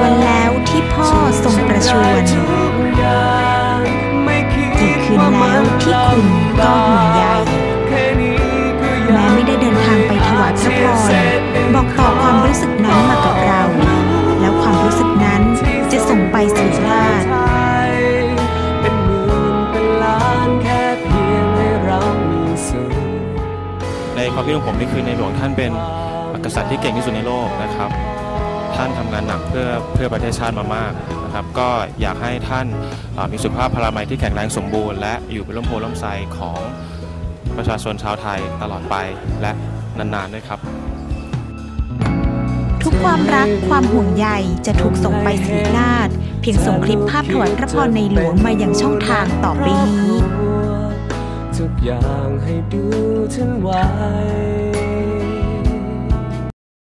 วันแล้วที่พ่อทรงประชวรกี่คืนแล้วที่คุณก็ห่วงใยแม้ไม่ได้เดินทางไปถวายพระพรบอกต่อความรู้สึกนั้นมากับเรา แล้วความรู้สึกนั้นจะส่งไปสู่ชาติเป็นหมื่นเป็นล้านแค่เพียงให้เรามีสุขในความคิดของผมนี่คือในหลวงท่านเป็นกษัตริย์ที่เก่งที่สุดในโลกนะครับ ท่านทำงานหนักเพื่อเพื่อประเทศชาติมามากนะครับก็อยากให้ท่านอ่ามีสุขภาพพลามัยที่แข็งแรงสมบูรณ์และอยู่เป็นร่มโพล่มไทรของประชาชนชาวไทยตลอดไปและนานๆด้วยครับ ทุกความรักความห่วงใยจะถูกส่งไปสีนาฏเพียงส่งคลิปภาพถวายพระพรในหลวงมายังช่องทางต่อไปนี้ ทุกอย่างให้ดูฉันไว้